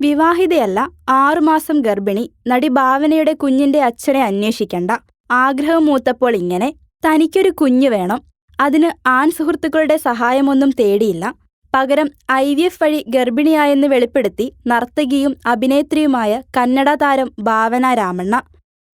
വിവാഹിതയല്ല ആറുമാസം ഗർഭിണി നടി ഭാവനയുടെ കുഞ്ഞിന്റെ അച്ഛനെ അന്വേഷിക്കണ്ട. ആഗ്രഹം മൂത്തപ്പോൾ ഇങ്ങനെ തനിക്കൊരു കുഞ്ഞു വേണം. അതിന് ആൺ സുഹൃത്തുക്കളുടെ സഹായമൊന്നും തേടിയില്ല. പകരം ഐ വി എഫ് വഴി ഗർഭിണിയായെന്ന് വെളിപ്പെടുത്തി നർത്തകിയും അഭിനേത്രിയുമായ കന്നഡ താരം ഭാവന രാമണ്ണ.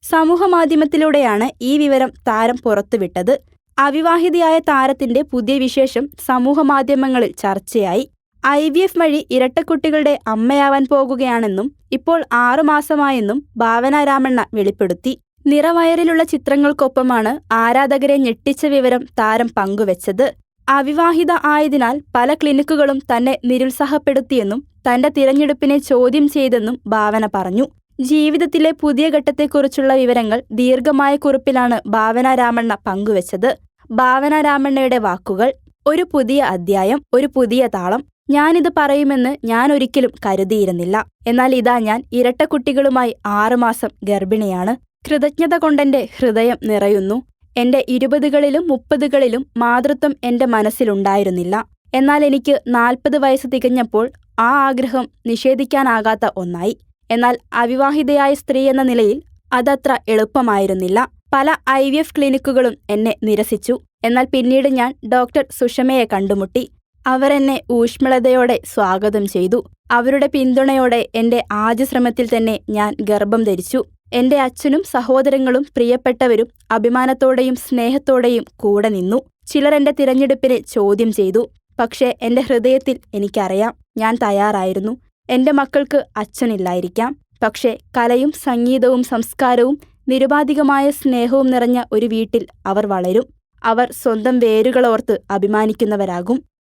സമൂഹമാധ്യമത്തിലൂടെയാണ് ഈ വിവരം താരം പുറത്തുവിട്ടത്. അവിവാഹിതയായ താരത്തിന്റെ പുതിയ വിശേഷം സമൂഹമാധ്യമങ്ങളിൽ ചർച്ചയായി. ഐ വി എഫ് വഴി ഇരട്ടക്കുട്ടികളുടെ അമ്മയാവാൻ പോകുകയാണെന്നും ഇപ്പോൾ ആറുമാസമായെന്നും ഭാവന രാമണ്ണ വെളിപ്പെടുത്തി. നിറവയറിലുള്ള ചിത്രങ്ങൾക്കൊപ്പമാണ് ആരാധകരെ ഞെട്ടിച്ച വിവരം താരം പങ്കുവച്ചത്. അവിവാഹിത ആയതിനാൽ പല ക്ലിനിക്കുകളും തന്നെ നിരുത്സാഹപ്പെടുത്തിയെന്നും തന്റെ തിരഞ്ഞെടുപ്പിനെ ചോദ്യം ചെയ്തെന്നും ഭാവന പറഞ്ഞു. ജീവിതത്തിലെ പുതിയ ഘട്ടത്തെക്കുറിച്ചുള്ള വിവരങ്ങൾ ദീർഘമായ കുറിപ്പിലാണ് ഭാവന രാമണ്ണ പങ്കുവച്ചത്. ഭാവന രാമണ്ണയുടെ വാക്കുകൾ ഒരു പുതിയ അധ്യായം ഒരു പുതിയ താളം ഞാനിത് പറയുമെന്ന് ഞാൻ ഒരിക്കലും കരുതിയിരുന്നില്ല. എന്നാൽ ഇതാ ഞാൻ ഇരട്ടക്കുട്ടികളുമായി ആറുമാസം ഗർഭിണിയാണ്. കൃതജ്ഞത കൊണ്ടെന്റെ ഹൃദയം നിറയുന്നു. എന്റെ ഇരുപതുകളിലും മുപ്പതുകളിലും മാതൃത്വം എന്റെ മനസ്സിലുണ്ടായിരുന്നില്ല. എന്നാൽ എനിക്ക് നാൽപ്പത് വയസ്സ് തികഞ്ഞപ്പോൾ ആ ആഗ്രഹം നിഷേധിക്കാനാകാത്ത ഒന്നായി. എന്നാൽ അവിവാഹിതയായ സ്ത്രീ എന്ന നിലയിൽ അതത്ര എളുപ്പമായിരുന്നില്ല. പല ഐ വി എഫ് ക്ലിനിക്കുകളും എന്നെ നിരസിച്ചു. എന്നാൽ പിന്നീട് ഞാൻ ഡോക്ടർ സുഷമയെ കണ്ടുമുട്ടി. അവർ എന്നെ ഊഷ്മളതയോടെ സ്വാഗതം ചെയ്തു. അവരുടെ പിന്തുണയോടെ എന്റെ ആദ്യ ശ്രമത്തിൽ തന്നെ ഞാൻ ഗർഭം ധരിച്ചു. എന്റെ അച്ഛനും സഹോദരങ്ങളും പ്രിയപ്പെട്ടവരും അഭിമാനത്തോടെയും സ്നേഹത്തോടെയും കൂടെ നിന്നു. ചിലർ എന്റെ തിരഞ്ഞെടുപ്പിനെ ചോദ്യം ചെയ്തു. പക്ഷേ എന്റെ ഹൃദയത്തിൽ എനിക്കറിയാം ഞാൻ തയ്യാറായിരുന്നു. എന്റെ മക്കൾക്ക് അച്ഛനില്ലായിരിക്കാം. പക്ഷേ കലയും സംഗീതവും സംസ്കാരവും നിരുപാധികമായ സ്നേഹവും നിറഞ്ഞ ഒരു വീട്ടിൽ അവർ വളരും. അവർ സ്വന്തം വേരുകളോർത്ത് അഭിമാനിക്കുന്നവരാകും.